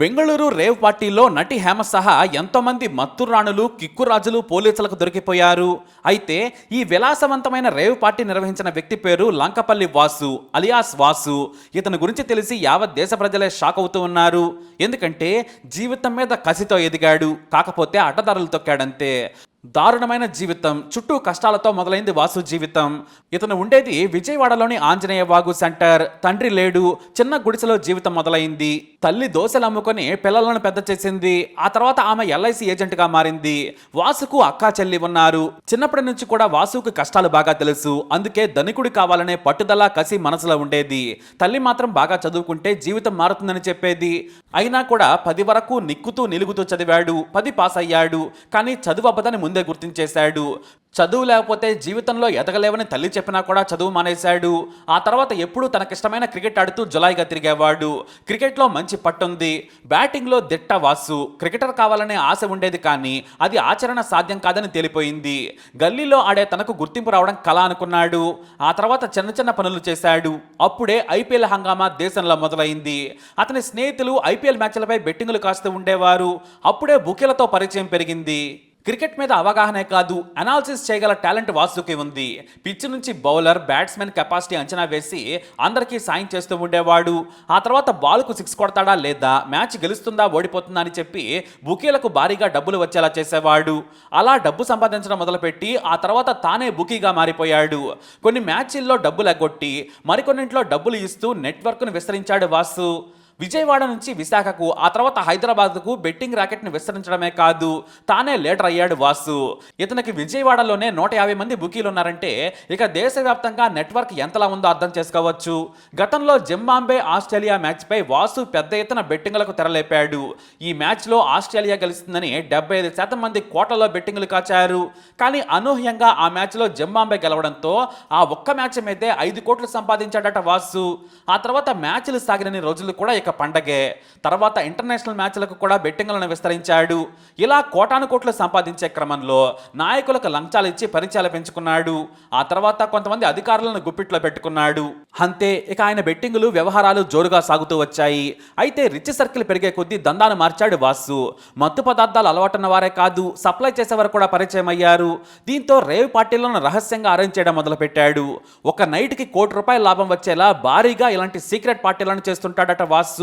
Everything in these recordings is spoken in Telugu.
బెంగళూరు రేవ్ పార్టీలో నటి హేమ సహా ఎంతోమంది మత్తురాణులు కిక్కురాజులు పోలీసులకు దొరికిపోయారు. అయితే ఈ విలాసవంతమైన రేవ్ పార్టీ నిర్వహించిన వ్యక్తి పేరు లంకపల్లి వాసు అలియాస్ వాసు. ఇతని గురించి తెలిసి యావత్ దేశ ప్రజలే షాక్ అవుతూ ఉన్నారు. ఎందుకంటే జీవితం మీద కసితో ఎదిగాడు. కాకపోతే అడ్డదారులు తొక్కాడంతే. దారుణమైన జీవితం చుట్టూ కష్టాలతో మొదలైంది వాసు జీవితం. ఇతను ఉండేది విజయవాడలోని ఆంజనేయ వాగు సెంటర్. తండ్రి లేడు చిన్న గుడిసెలో జీవితం మొదలైంది. తల్లి దోశలు అమ్ముకొని పిల్లలను పెద్ద చేసింది. ఆ తర్వాత ఆమె ఎల్ఐసి ఏజెంట్గా మారింది. వాసుకు అక్కా చెల్లి ఉన్నారు. చిన్నప్పటి నుంచి కూడా వాసుకు కష్టాలు బాగా తెలుసు. అందుకే ధనికుడు కావాలనే పట్టుదల కసి మనసులో ఉండేది. తల్లి మాత్రం బాగా చదువుకుంటే జీవితం మారుతుందని చెప్పేది. అయినా కూడా పది వరకు నిక్కుతూ నిలుగుతూ చదివాడు పది పాస్ అయ్యాడు కానీ చదువు అబ్బదని ముందే గుర్తించేశాడు. చదువు లేకపోతే జీవితంలో ఎదగలేవని తల్లి చెప్పినా కూడా చదువు మానేశాడు. ఆ తర్వాత ఎప్పుడూ తనకిష్టమైన క్రికెట్ ఆడుతూ జులాయిగా తిరిగేవాడు. క్రికెట్లో మంచి పట్టుంది. బ్యాటింగ్లో దిట్ట వాసు. క్రికెటర్ కావాలనే ఆశ ఉండేది కానీ అది ఆచరణ సాధ్యం కాదని తేలిపోయింది. గల్లీలో ఆడే తనకు గుర్తింపు రావడం కళ అనుకున్నాడు. ఆ తర్వాత చిన్న చిన్న పనులు చేశాడు. అప్పుడే ఐపీఎల్ హంగామా దేశంలో మొదలైంది. అతని స్నేహితులు ఐపీఎల్ మ్యాచ్లపై బెట్టింగులు కాస్తూ ఉండేవారు. అప్పుడే బుకీలతో పరిచయం పెరిగింది. క్రికెట్ మీద అవగాహనే కాదు అనాలిసిస్ చేయగల టాలెంట్ వాసుకి ఉంది. పిచ్ నుంచి బౌలర్ బ్యాట్స్మెన్ కెపాసిటీ అంచనా వేసి అందరికీ సాయం చేస్తూ ఉండేవాడు. ఆ తర్వాత బాల్కు సిక్స్ కొడతాడా లేదా మ్యాచ్ గెలుస్తుందా ఓడిపోతుందా అని చెప్పి బుకీలకు భారీగా డబ్బులు వచ్చేలా చేసేవాడు. అలా డబ్బు సంపాదించడం మొదలుపెట్టి ఆ తర్వాత తానే బుకీగా మారిపోయాడు. కొన్ని మ్యాచ్ల్లో డబ్బులు ఎగ్గొట్టి మరికొన్నింట్లో డబ్బులు ఇస్తూ నెట్వర్క్ను విస్తరించాడు వాసు. విజయవాడ నుంచి విశాఖకు ఆ తర్వాత హైదరాబాద్కు బెట్టింగ్ ర్యాకెట్ని విస్తరించడమే కాదు తానే లీడర్ అయ్యాడు వాసు. ఇతనికి విజయవాడలోనే నూట యాభై మంది బుకీలు ఉన్నారంటే ఇక దేశవ్యాప్తంగా నెట్వర్క్ ఎంతలా ఉందో అర్థం చేసుకోవచ్చు. గతంలో జింబాంబే ఆస్ట్రేలియా మ్యాచ్పై వాసు పెద్ద ఎత్తున బెట్టింగులకు తెరలేపాడు. ఈ మ్యాచ్లో ఆస్ట్రేలియా గెలుస్తుందని డెబ్బై ఐదు శాతం మంది కోటలో బెట్టింగులు కాచారు. కానీ అనూహ్యంగా ఆ మ్యాచ్లో జింబాంబే గెలవడంతో ఆ ఒక్క మ్యాచ్ మీదే ఐదు కోట్లు సంపాదించాడట వాసు. ఆ తర్వాత మ్యాచ్లు సాగినన్ని రోజులు కూడా ఇక పండగే. తర్వాత ఇంటర్నేషనల్ మ్యాచ్లకు కూడా బెట్టింగ్లను విస్తరించాడు. ఇలా కోటాను కోట్లు సంపాదించే క్రమంలో నాయకులకు లంచాలు ఇచ్చి పరిచయాలు పెంచుకున్నాడు. ఆ తర్వాత కొంతమంది అధికారులను గుప్పిట్లో పెట్టుకున్నాడు. అంతే ఇక ఆయన బెట్టింగులు వ్యవహారాలు జోరుగా సాగుతూ వచ్చాయి. అయితే రిచ్ సర్కిల్ పెరిగే కొద్దీ దందాను మార్చాడు వాసు. మత్తు పదార్థాలు అలవాటున్న వారే కాదు సప్లై చేసేవారు కూడా పరిచయం అయ్యారు. దీంతో రేవ్ పార్టీలను రహస్యంగా అరేంజ్ చేయడం మొదలుపెట్టాడు. ఒక నైట్కి కోటి రూపాయల లాభం వచ్చేలా భారీగా ఇలాంటి సీక్రెట్ పార్టీలను చేస్తుంటాడట వాసు.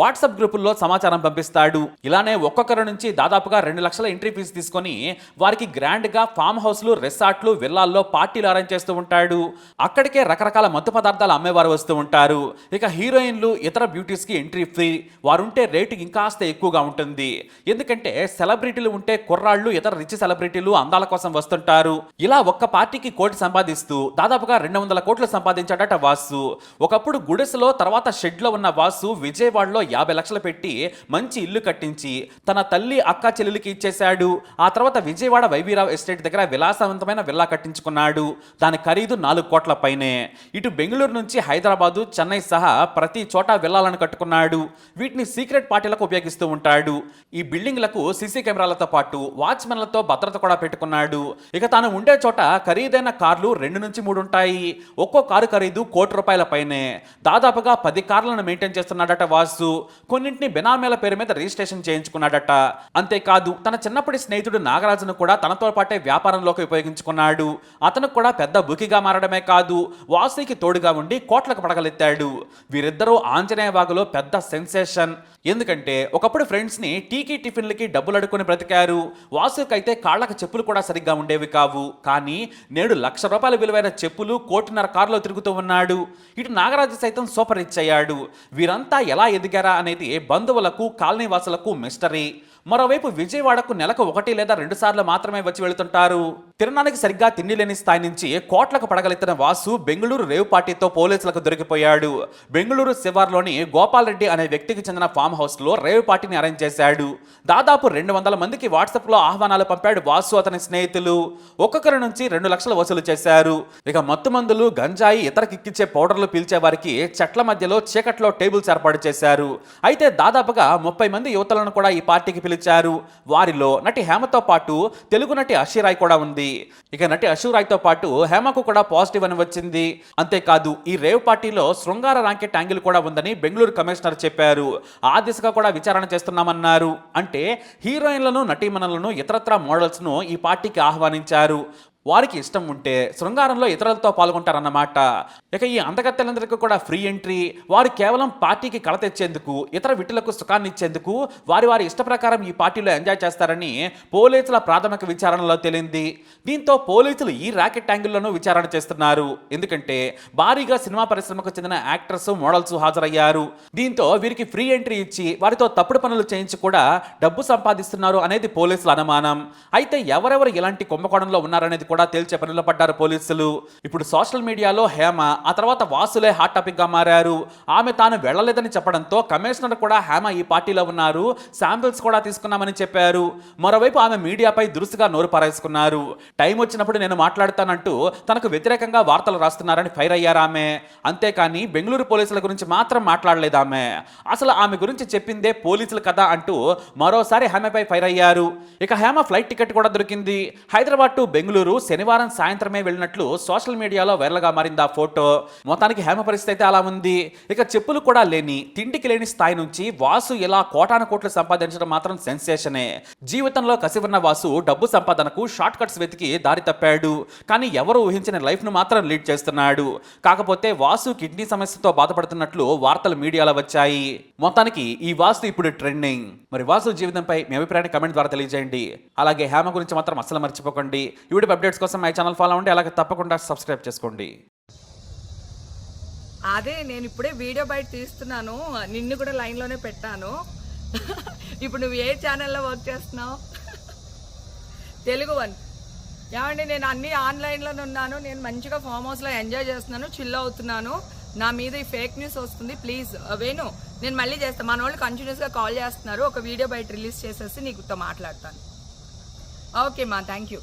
వాట్సాప్ గ్రూపుల్లో సమాచారం పంపిస్తాడు. ఇలానే ఒక్కొక్కరి నుంచి దాదాపుగా రెండు లక్షల ఎంట్రీ ఫీజు తీసుకొని వారికి గ్రాండ్గా ఫామ్ హౌస్లు రిసార్ట్లు విల్లాల్లో పార్టీలు అరేంజ్ చేస్తూ ఉంటాడు. అక్కడికే రకరకాల మత్తు పదార్థాలు అమ్మేవారు వస్తూ ఉంటారు. ఇక హీరోయిన్లు ఇతర బ్యూటీస్కి ఎంట్రీ ఫ్రీ వారుంటే రేటు ఇంకాస్త ఎక్కువగా ఉంటుంది. ఎందుకంటే సెలబ్రిటీలు ఉంటే కుర్రాళ్ళు ఇతర రిచ్ సెలబ్రిటీలు అందాల కోసం వస్తుంటారు. ఇలా ఒక్క పార్టీకి కోటి సంపాదిస్తూ దాదాపుగా రెండు వందల కోట్లు సంపాదించాడట వాసు. ఒకప్పుడు గుడిసెలో తర్వాత షెడ్లో ఉన్న వాసు విజయవాడలో యాభై లక్షలు పెట్టి మంచి ఇల్లు కట్టించి తన తల్లి అక్క చెల్లెలికి ఇచ్చేశాడు. ఆ తర్వాత విజయవాడ వైవీరావు ఎస్టేట్ దగ్గర విలాసవంతమైన విల్లా కట్టించుకున్నాడు. దాని ఖరీదు నాలుగు కోట్ల పైనే. ఇటు బెంగళూరు నుంచి హైదరాబాదు చెన్నై సహా ప్రతి చోట విల్లాలను కట్టుకున్నాడు. వీటిని సీక్రెట్ పార్టీలకు ఉపయోగిస్తూ ఉంటాడు. ఈ బిల్డింగ్లకు సీసీ కెమెరాలతో పాటు వాచ్మెన్లతో భద్రత కూడా పెట్టుకున్నాడు. ఇక తాను ఉండే చోట ఖరీదైన కార్లు రెండు నుంచి మూడు ఉంటాయి. ఒక్కో కారు ఖరీదు కోటి రూపాయల పైనే. దాదాపుగా పది కార్లను మెయింటైన్ చేస్తున్నాడట వాసు కొన్నింటిని బెనామీల పేరు మీద రిజిస్ట్రేషన్ చేయించుకున్నాడట. అంతేకాదు తన చిన్నప్పటి స్నేహితుడు నాగరాజును కూడా తనతో పాటే వ్యాపారంలోకి ఉపయోగించుకున్నాడు. అతను కూడా పెద్ద బుకిగా మారడమే కాదు వాసుకి తోడుగా ఉండి కోట్లకు పడగలెత్తాడు. వీరిద్దరూ ఆంజనేయ వాగులో పెద్ద సెన్సేషన్. ఎందుకంటే ఒకప్పుడు ఫ్రెండ్స్ని టీకీ టిఫిన్లకి డబ్బులు అడుక్కుని బ్రతికారు. వాసుకైతే కాళ్ళకు చెప్పులు కూడా సరిగ్గా ఉండేవి కావు. కానీ నేడు లక్ష రూపాయల విలువైన చెప్పులు కోటిన్నర కారులో తిరుగుతూ ఉన్నాడు. ఇటు నాగరాజు సైతం సూపర్ రిచ్ అయ్యాడు. వీరంతా ఎలా ఎదిగారా అనేది బంధువులకు కాలనీవాసులకు మిస్టరీ మరోవైపు విజయవాడకు నెలకు ఒకటి లేదా రెండు సార్లు మాత్రమే వచ్చి వెళుతుంటారు. తిరణానికి సరిగ్గా తిండి లేని స్థాయి నుంచి కోట్లకు పడగలెత్తిన వాసు బెంగళూరు రేవ్ పార్టీతో పోలీసులకు దొరికిపోయాడు. బెంగళూరు శివార్లోని గోపాల్ రెడ్డి అనే వ్యక్తికి చెందిన ఫామ్ హౌస్లో రేవ్ పార్టీని అరేంజ్ చేశాడు. దాదాపు రెండు వందల మందికి వాట్సాప్లో ఆహ్వానాలు పంపాడు వాసు అతని స్నేహితులు. ఒక్కొక్కరి నుంచి రెండు లక్షలు వసూలు చేశారు. ఇక మత్తు మందులు గంజాయి ఇతర కిక్కిచ్చే పౌడర్లు పీల్చే వారికి చెట్ల మధ్యలో చీకట్లో టేబుల్స్ ఏర్పాటు చేశారు. అయితే దాదాపుగా ముప్పై మంది యువతలను కూడా ఈ పార్టీకి పిలిచారు. వారిలో నటి హేమతో పాటు తెలుగు నటి అషిరాయ్ కూడా ఉంది. ఉంది ఇక నటి అశూరాయ్తో పాటు హేమకు కూడా పాజిటివ్ అని వచ్చింది. అంతేకాదు ఈ రేవ్ పార్టీలో శృంగార రాంకెట్ యాంగిల్ కూడా ఉందని బెంగళూరు కమిషనర్ చెప్పారు. ఆ దిశగా కూడా విచారణ చేస్తున్నామన్నారు. అంటే హీరోయిన్లను నటీమణులను ఇతరత్ర మోడల్స్ను ఈ పార్టీకి ఆహ్వానించారు. వారికి ఇష్టం ఉంటే శృంగారంలో ఇతరులతో పాల్గొంటారన్నమాట ఇక ఈ అంతకత్తెలందరికీ కూడా ఫ్రీ ఎంట్రీ వారు కేవలం పార్టీకి కళ తెచ్చేందుకు ఇతర విటులకు సుఖాన్ని ఇచ్చేందుకు వారి వారి ఇష్ట ప్రకారం ఈ పార్టీలో ఎంజాయ్ చేస్తారని పోలీసుల ప్రాథమిక విచారణలో తేలింది. దీంతో పోలీసులు ఈ ర్యాకెట్ యాంగిల్లోనూ విచారణ చేస్తున్నారు. ఎందుకంటే భారీగా సినిమా పరిశ్రమకు చెందిన యాక్టర్స్ మోడల్స్ హాజరయ్యారు. దీంతో వీరికి ఫ్రీ ఎంట్రీ ఇచ్చి వారితో తప్పుడు పనులు చేయించి కూడా డబ్బు సంపాదిస్తున్నారు అనేది పోలీసుల అనుమానం. అయితే ఎవరెవరు ఇలాంటి కుంభకోణంలో ఉన్నారనేది కూడా తేల్చే పనిలో పడ్డారు పోలీసులు. ఇప్పుడు సోషల్ మీడియాలో హేమ ఆ తర్వాత వాసులే హాట్ టాపిక్గా మారారు. ఆమె తాను వెళ్ళలేదని చెప్పడంతో కమిషనర్ కూడా హేమ ఈ పార్టీలో ఉన్నారు. శాంపిల్స్ కూడా తీసుకున్నామని చెప్పారు. మరోవైపు ఆమె మీడియాపై దురుసుగా నోరు పారేసుకున్నారు. టైం వచ్చినప్పుడు నేను మాట్లాడతానంటూ తనకు వ్యతిరేకంగా వార్తలు రాస్తున్నారని ఫైర్ అయ్యారు ఆమె. అంతేకాని బెంగళూరు పోలీసుల గురించి మాత్రం మాట్లాడలేదు ఆమె. అసలు ఆమె గురించి చెప్పిందే పోలీసులు కదా అంటూ మరోసారి హేమపై ఫైర్ అయ్యారు. ఇక హేమ ఫ్లైట్ టికెట్ కూడా దొరికింది. హైదరాబాద్ టు బెంగళూరు శనివారం సాయంత్రమే వెళ్ళినట్లు సోషల్ మీడియాలో వైరల్గా మారింది ఆ ఫోటో. మొత్తానికి హేమ పరిస్థితి అయితే అలా ఉంది. ఇక చెప్పులు కూడా లేని తిండికి లేని స్థాయి నుంచి వాసు ఇలా కోటాను కోట్లు సంపాదించడం మాత్రం సెన్సేషనే. జీవితంలో కసివున్న వాసు డబ్బు సంపాదనకు షార్ట్ కట్స్ వెతికి దారి తప్పాడు. కానీ ఎవరు ఊహించిన లైఫ్ను మాత్రం లీడ్ చేస్తున్నాడు. కాకపోతే వాసు కిడ్నీ సమస్యతో బాధపడుతున్నట్లు వార్తలు మీడియాలో వచ్చాయి. మొత్తానికి ఈ వాసు ఇప్పుడు ట్రెండింగ్. మరి వాసు జీవితంపై మీ అభిప్రాయాన్ని కమెంట్ ద్వారా తెలియజేయండి. అలాగే హేమ గురించి మాత్రం అస్సలు మర్చిపోకండి. యూట్యూబ్ వీడియో అప్డేట్స్ కోసం మై ఛానల్ ఫాలో అవ్వండి అలాగే తప్పకుండా సబ్స్క్రైబ్ చేసుకోండి. అదే నేను ఇప్పుడే వీడియో బయట తీస్తున్నాను. నిన్ను కూడా లైన్లోనే పెట్టాను. ఇప్పుడు నువ్వు ఏ ఛానల్లో వర్క్ చేస్తున్నావు? తెలుగు వన్. ఏమండి నేను అన్ని ఆన్లైన్లోనే ఉన్నాను. నేను మంచిగా ఫామ్ హౌస్లో ఎంజాయ్ చేస్తున్నాను చిల్ అవుతున్నాను. నా మీద ఈ ఫేక్ న్యూస్ వస్తుంది. ప్లీజ్ వేణు నేను మళ్ళీ చేస్తాను మన వాళ్ళు కంటిన్యూస్గా కాల్ చేస్తున్నారు. ఒక వీడియో బయట రిలీజ్ చేసేసి నీకుతో మాట్లాడతాను. ఓకే మా థ్యాంక్ యూ